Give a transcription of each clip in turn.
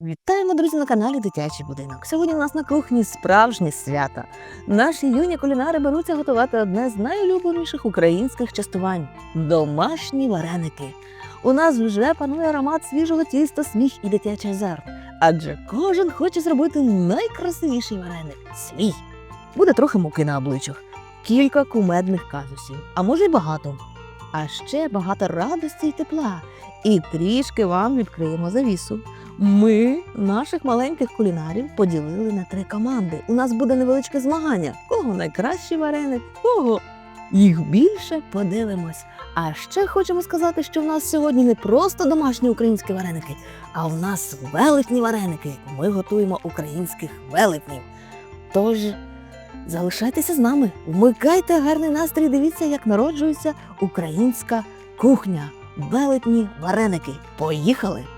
Вітаємо, друзі, на каналі Дитячий будинок. Сьогодні у нас на кухні справжнє свято. Наші юні кулінари беруться готувати одне з найулюбленіших українських частувань домашні вареники. У нас вже панує аромат свіжого тіста, сміх і дитячий азарт. Адже кожен хоче зробити найкрасивіший вареник свій. Буде трохи муки на обличчях, кілька кумедних казусів, а може й багато. А ще багато радості й тепла. І трішки вам відкриємо завісу. Ми наших маленьких кулінарів поділили на три команди. У нас буде невеличке змагання. Кого найкращий вареник, кого їх більше подивимось. А ще хочемо сказати, що в нас сьогодні не просто домашні українські вареники, а в нас велетні вареники. Ми готуємо українських велетнів. Тож залишайтеся з нами, вмикайте гарний настрій, дивіться, як народжується українська кухня. Велетні вареники. Поїхали!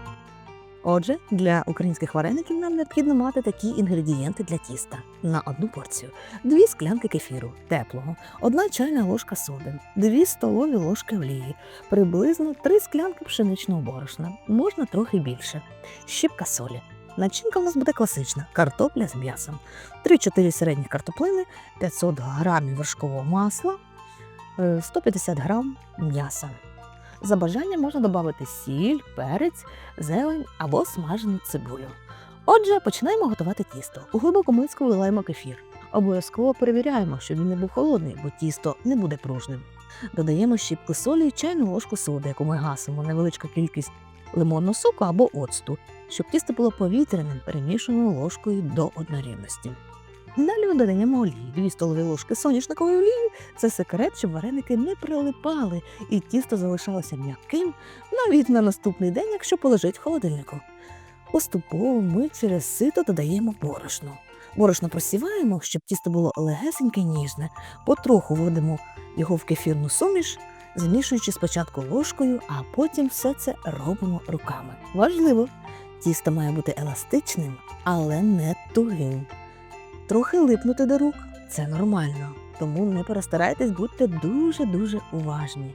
Отже, для українських вареників нам необхідно мати такі інгредієнти для тіста на одну порцію: дві склянки кефіру теплого, одна чайна ложка соди, дві столові ложки олії, приблизно три склянки пшеничного борошна, можна трохи більше, щіпка солі. Начинка в нас буде класична: картопля з м'ясом, 3-4 середніх картоплини, 500 грамів вершкового масла, е, 150 грам м'яса. За бажанням можна додати сіль, перець, зелень або смажену цибулю. Отже, починаємо готувати тісто. У глибоку миску виливаємо кефір. Обов'язково перевіряємо, щоб він не був холодний, бо тісто не буде пружним. Додаємо щіпку солі і чайну ложку соди, яку ми гасимо, невеличка кількість лимонного соку або оцту, щоб тісто було повітряним, перемішаною ложкою до однорідності. Далі додаємо олію, 2 столові ложки соняшникової олії. Це секрет, щоб вареники не прилипали і тісто залишалося м'яким навіть на наступний день, якщо полежить в холодильнику. Поступово ми через сито додаємо борошно. Борошно просіваємо, щоб тісто було легесеньке й ніжне. Потроху вводимо його в кефірну суміш, змішуючи спочатку ложкою, а потім все це робимо руками. Важливо, тісто має бути еластичним, але не тугим. Трохи липнути до рук це нормально, тому не перестарайтесь, будьте дуже-дуже уважні.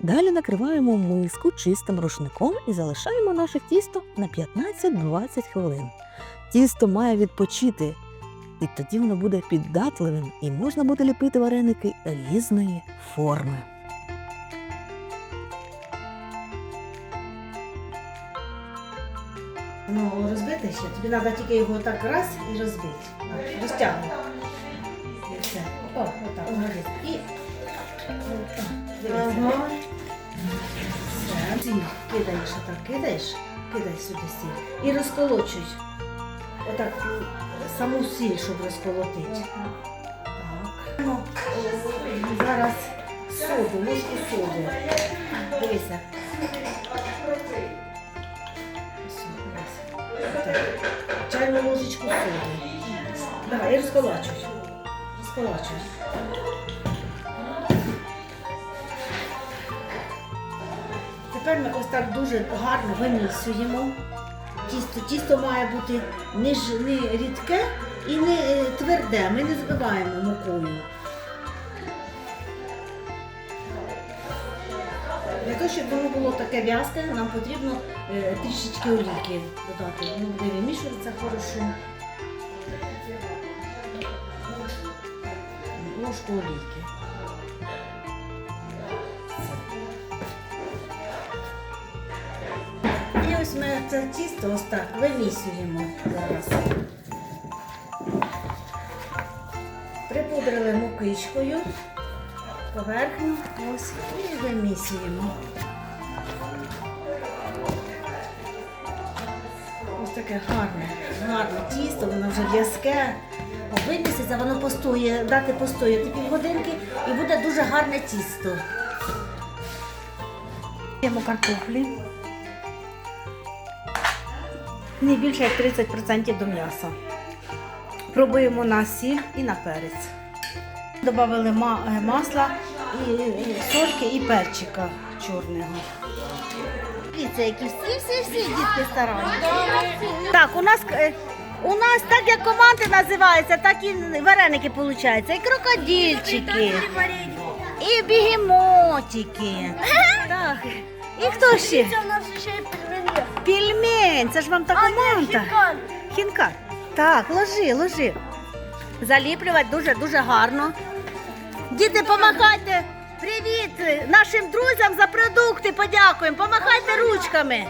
Далі накриваємо миску чистим рушником і залишаємо наше тісто на 15-20 хвилин. Тісто має відпочити, і тоді воно буде піддатливим і можна буде ліпити вареники різної форми. Ну, розбити ще. Тобі треба тільки його так раз і розбити. Розтягнути. І все. О, отак, молодець. І. Дивися. Все. Кидаєш, отак, кидаєш, кидай сюди сіль. І розколочуй. Отак саму сіль, щоб розколотити. Так. Ну, о, зараз соду, ложку соди. Дивися. Чайну ложечку соди. Да, і розколачуй. Розколачуй. Тепер ми ось так дуже гарно вимісуємо. Тісто, тісто має бути не, рідке і не е, тверде. Ми не збиваємо мукою. Того, щоб воно було таке в'язке, нам потрібно е, трішечки олійки додати. Воно буде вимішуватися хорошо. Ложку олійки. І ось ми це тісто ось так вимісюємо зараз. Припудрили мукичкою поверхню ось і вимісюємо. Ось таке гарне, гарне тісто, воно вже в'язке. Виміситься, воно постоє, дати постояти півгодинки і буде дуже гарне тісто. Даємо картоплі. Не більше як 30% до м'яса. Пробуємо на сіль і на перець. Добавили е, масла, і, сольки і перчика чорного. Дивіться, які всі, всі, всі дітки старанні. Так, у нас е, у нас так як команди називаються, так і вареники виходять. І крокодильчики, і бігемотики. Так. І хто ще? Пельмень, це ж вам така манта. Хінкаль. Так, ложи, ложи. Заліплювати дуже-дуже гарно. Діти, помахайте. Привіт нашим друзям за продукти. Подякуємо. Помахайте ручками.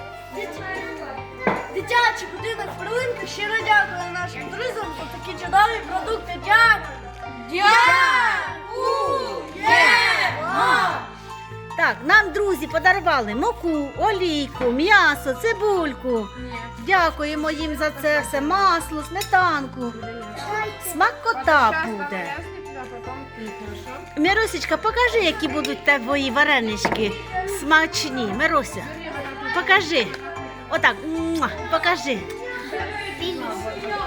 Дитячий будинок Перлинка щиро дякую нашим друзям за такі чудові продукти. Дякую! Дякуємо! Так, нам друзі подарували муку, олійку, м'ясо, цибульку. Дякуємо їм за це все. Масло, сметанку. Смакота буде. Миросечка, покажи, які будуть твої варенички смачні. Мирося, покажи. Отак, муа, покажи.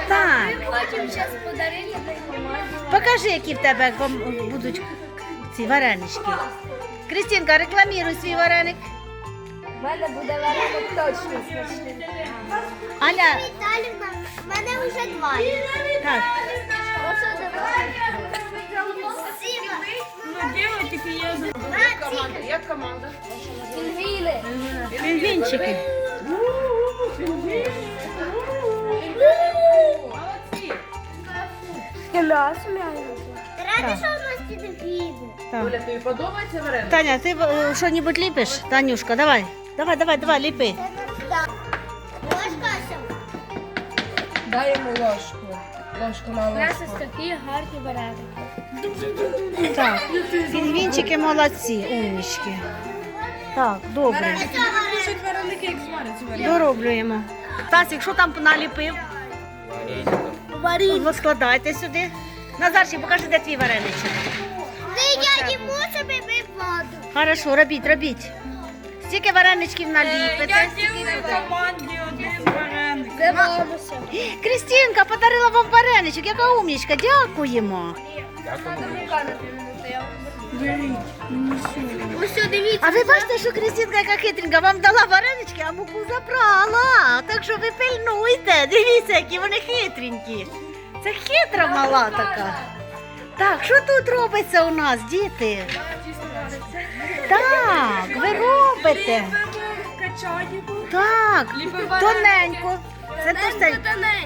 Так, Хочемо зараз подарити покажи, які в тебе будуть ці варенички. Крістінка, рекламіруй свій вареник. У мене буде вареник точно смачний. Аня, Віталівна, в мене вже два. так. Як команда? Пінгвіни. Пінгвінчики. Ради, що у нас не піде. Оля, тобі подобається вареник? Таня, ти е, що-небудь ліпиш? Танюшка, давай. Давай, давай, давай, ліпи. Ложка. Дай йому ложку. Ложку на У нас ложку. ось такі гарні вареники. Так. Пінгвінчики молодці, умнічки. Так, добре. Дороблюємо. Тасік, що там наліпив? Варінь. Складайте сюди. Назарчик, покажи, де твій вареничок. Ти я не можу випити воду. Хорошо, робіть, робіть. Стільки вареничків наліпите. команді один вареник. Це бабуся. Крістінка подарила вам вареничок, яка умнічка, дякуємо. Ось дивіться. А ви бачите, що Крістінка яка хитренька, вам дала варенички, а муку забрала. Так що ви пильнуйте. Дивіться, які вони хитренькі. Це хитра мала така. Так, що тут робиться у нас, діти? Так, ви робите. Так, тоненько. Це.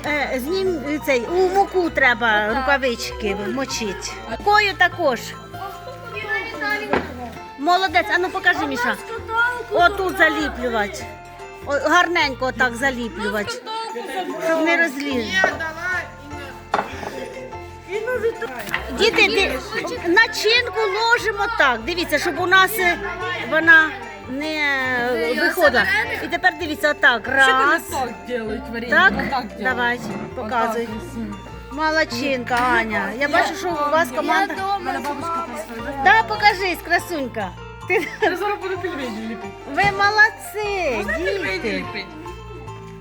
Е, з ним е, цей у муку треба рукавички мочити. Рукою також. Молодець, а ну покажи, Міша. Отут заліплювати. О, гарненько так заліплювати. Щоб не розліз. Діти, ди- начинку ложимо так. Дивіться, щоб у нас е, вона не виходила. І тепер дивіться, отак. Раз. Так делають вареники. Так? Отак Давай, показуй. Молодчинка, Аня. Я бачу, що у вас команда. Мене бабушка прислала. Да, покажись, красунька. Ти... Я зараз буду пельмені ліпити. Ви молодці, Пельмені діти. ліпити.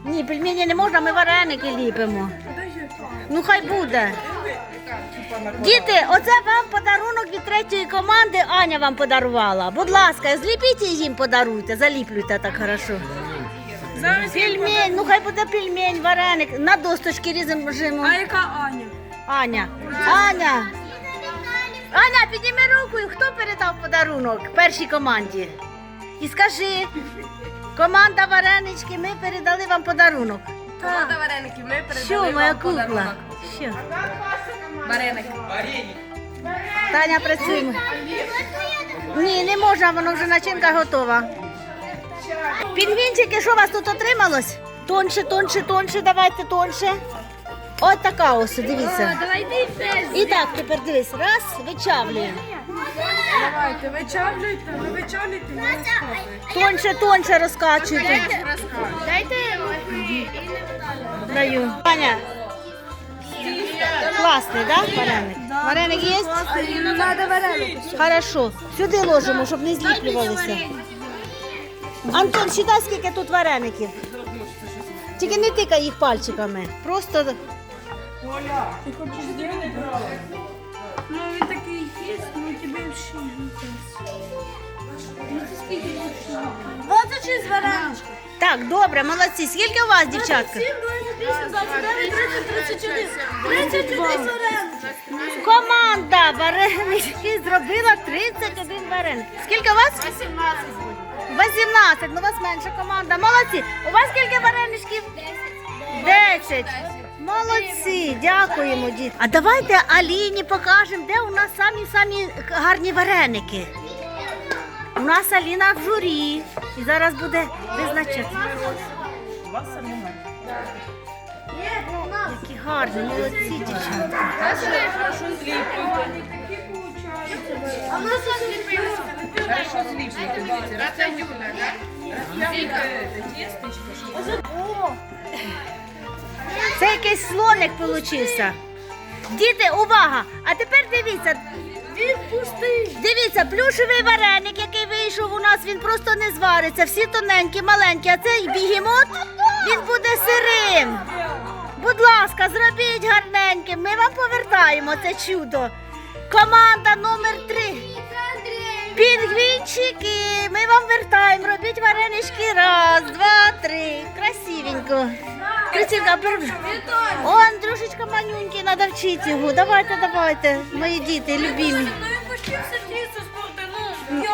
Ні, пельмені не можна, ми вареники ліпимо. Ну хай буде. Діти, оце вам подарунок від третьої команди. Аня вам подарувала. Будь ласка, зліпіть і їм подаруйте, заліплюйте так хорошо. Пельмень, ну хай буде пельмень, вареник. На досточки різемо. А яка Аня? Аня. Аня. Аня, підніми руку, хто передав подарунок першій команді? І скажи, команда варенички, ми передали вам подарунок. Команда вареників. Ми передали Що, моя кукла? подарунок. Що? Вареник. Таня працюємо. Ні, не можна, воно вже начинка готова. Пінгвінчики, що у вас тут отрималось? Тонше, тонше, тонше, давайте тонше. Ось така ось, дивіться. І так, тепер дивись, раз, вичавлюємо. Давайте, вичавлюйте, ви вичавлюйте, не розказуйте. Тонше, тонше розкачуйте. Дайте Даю. Аня класний, так? Да? Вареник? Вареник є? Треба вареник. Хорошо. Сюди ложимо, щоб не зліплювалися. Антон, считай, скільки тут вареників. Тільки не тикай їх пальчиками. Просто. Оля, ти хочеш з ними? Ну він такий є, але ну, тебе вши. 26 баранчиків. Так, добре, молодці. Скільки у вас, дівчатка? 28, 29, 30, 31, 31 вареник. Команда варенички зробила 31 вареник. Скільки у вас? 18. 18, ну у вас менша команда. Молодці. У вас скільки вареничків? 10. 10. Молодці, дякуємо, діти. А давайте Аліні покажемо, де у нас самі-самі гарні вареники. У нас Аліна в журі. І зараз буде визначати. Які гарні, молодці дівчатка. А ми зліпилися. Це якийсь слоник получився. Діти, увага! А тепер дивіться. Дивіться, плюшевий вареник, який вийшов у нас, він просто не звариться. Всі тоненькі, маленькі, а цей бігемот, він буде сирим. Будь ласка, зробіть гарненьким. Ми вам повертаємо це чудо. Команда номер три. Пінгвінчики, ми вам вертаємо. Робіть варенички. Раз, два, три. Красивенько. Красивенько. О, Андрюшечка манюнький, треба вчити його. Давайте, давайте, мої діти, любимі. Ну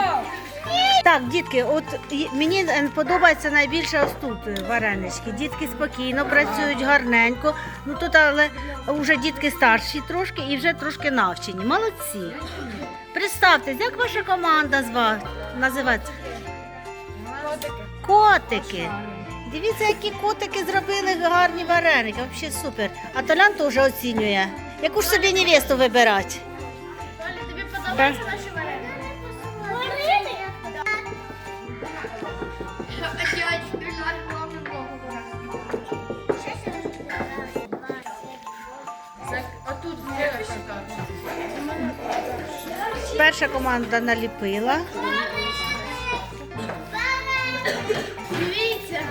Так, дітки, от мені е, подобається найбільше ось тут е, варенички. Дітки спокійно працюють гарненько. Ну тут але вже дітки старші трошки і вже трошки навчені. Молодці. Представтесь, як ваша команда називається? Котики. Дивіться, які котики зробили гарні вареники. Взагалі супер. А Толян теж оцінює. Яку ж собі невесту вибирати? Тобі подобаються наші вареники? Перша команда наліпила.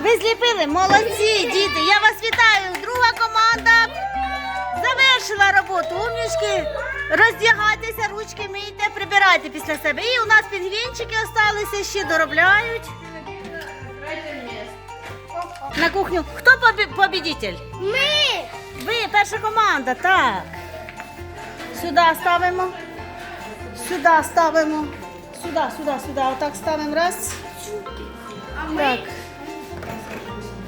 Ви зліпили, молодці, діти. Я вас вітаю. Друга команда завершила роботу. Умнічки. Роздягайтеся, ручки мийте, прибирайте після себе. І у нас пінгвінчики залишилися, ще доробляють. На кухню. Хто побі- побідитель? Ми. Ви, перша команда, так. Сюди ставимо. Сюди ставимо. Сюди, сюди, сюди. Отак ставимо раз. А ми,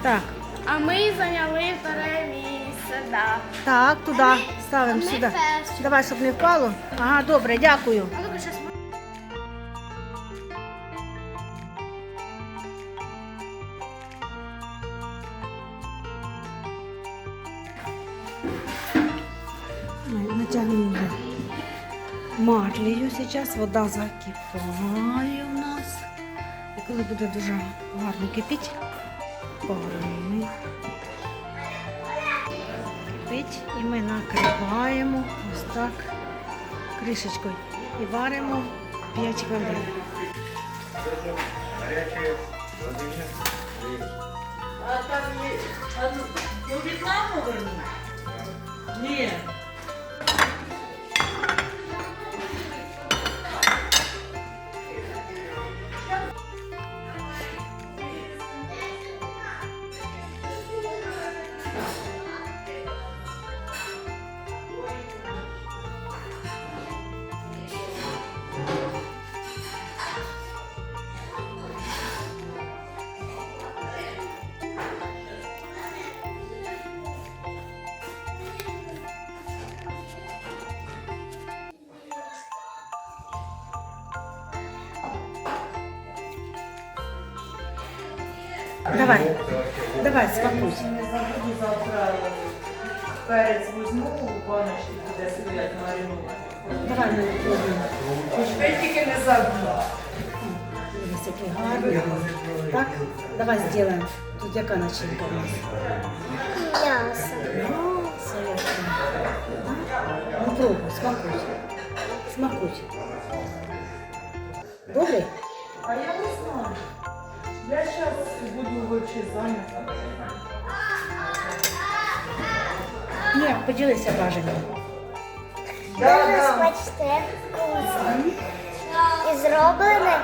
Так. а ми зайняли місце. Так, туди ставимо сюди. перші. Давай, щоб не впало. Ага, добре, дякую. А ну-ка, щас матлію. Зараз вода закипає у нас. І коли буде дуже гарно кипіти, паримо. Кипить і ми накриваємо ось так кришечкою і варимо 5 хвилин. Давай, давай, спокойся. Перець візьму у баночки, буде собі маринувати. Давай ми пробуємо. Ви тільки не забудь. Ось який гарний. Так, давай зробимо. Тут яка начинка у нас? М'ясо. М'ясо яке. Ну пробуй, смакуй. Смакуй. Добре? А я не знаю. Я зараз буду вообще зайнята. Ні, поділися бажанням. Дуже смачне, вкусне. І зроблене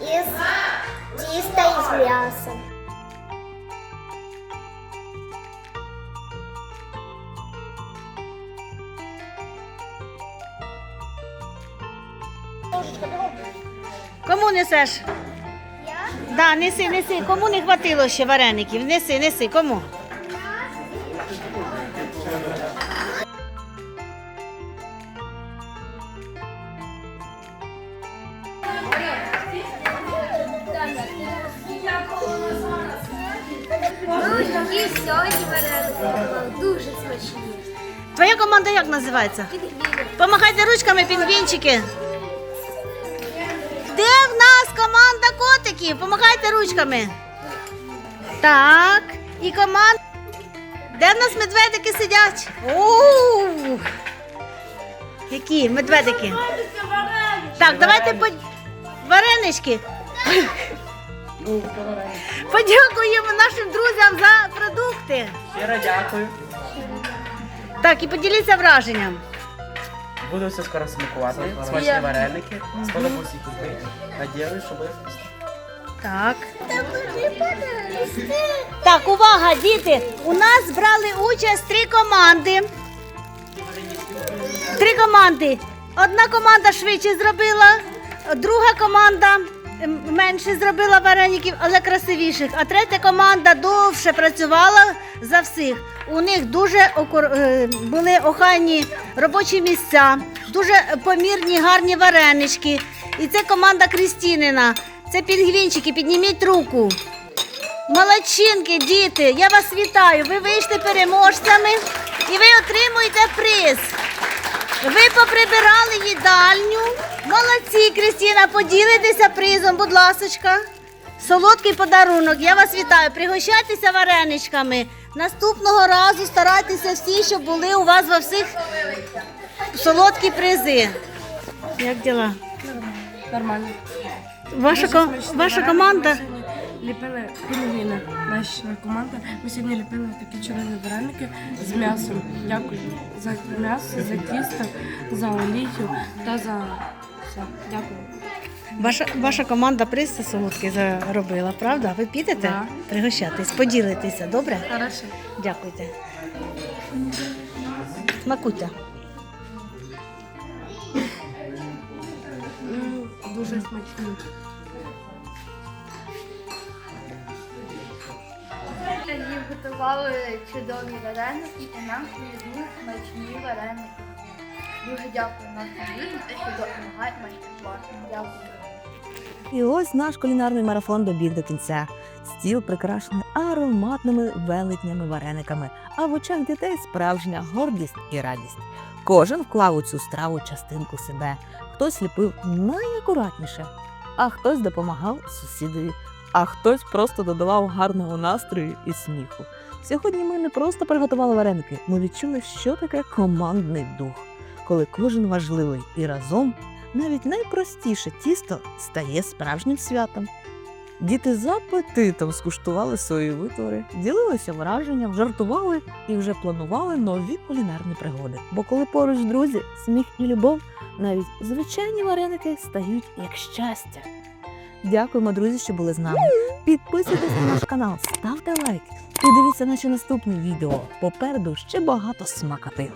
із тіста із м'ясом. Кому несеш? Да, неси, неси. Кому не хватило ще вареників? Неси, неси, кому? Ось сьогодні вареники. Дуже смачні. Твоя команда як називається? Помахайте ручками, пінгвінчики. Де в нас команда котиків? Помахайте ручками. Так. І команда. Де в нас медведики сидять? Ууу. Які медведики? Так, давайте по... варенички. Подякуємо нашим друзям за продукти. Щиро дякую. Так, і поділіться враженням. Буду все скоро смакувати. Смачні вареники. Сподобалось їх купити. Надіюсь, що буде. Так. Так, увага, діти! У нас брали участь три команди. Три команди. Одна команда швидше зробила, друга команда менше зробила вареників, але красивіших. А третя команда довше працювала за всіх. У них дуже е, були охайні робочі місця, дуже помірні, гарні варенички. І це команда Крістінина. Це пінгвінчики, підніміть руку. Молодчинки, діти, я вас вітаю. Ви вийшли переможцями і ви отримуєте приз. Ви поприбирали їдальню. Молодці, Крістіна, поділитеся призом, будь ласочка. Солодкий подарунок. Я вас вітаю. Пригощайтеся вареничками. Наступного разу старайтеся всі, щоб були у вас во всіх солодкі призи. Як діла? Нормально. Ваша, ко- ваша команда. Ліпили пінгвіни. Наша команда. Ми сьогодні ліпили такі чорні вареники з м'ясом. Дякую за м'ясо, за тісто, за олію та за все. Дякую. Ваша, ваша команда приз солодкий заробила, правда? Ви підете Да. пригощатись, поділитеся, добре? Хорошо. Дякуйте. Смакуйте. М, Дуже смачні. Їм готували чудові вареники і нам свої смачні вареники. Дуже дякую нашим людям, що допомагають власним. Дякую. І ось наш кулінарний марафон добіг до кінця. Стіл прикрашений ароматними велетнями варениками, а в очах дітей справжня гордість і радість. Кожен вклав у цю страву частинку себе. Хтось ліпив найакуратніше, а хтось допомагав сусідові, а хтось просто додавав гарного настрою і сміху. Сьогодні ми не просто приготували вареники, ми відчули, що таке командний дух, коли кожен важливий і разом навіть найпростіше тісто стає справжнім святом. Діти з апетитом скуштували свої витвори, ділилися враженням, жартували і вже планували нові кулінарні пригоди. Бо коли поруч друзі, сміх і любов, навіть звичайні вареники стають як щастя. Дякуємо, друзі, що були з нами. Підписуйтесь на наш канал, ставте лайк і дивіться наші наступні відео. Попереду ще багато смакоти.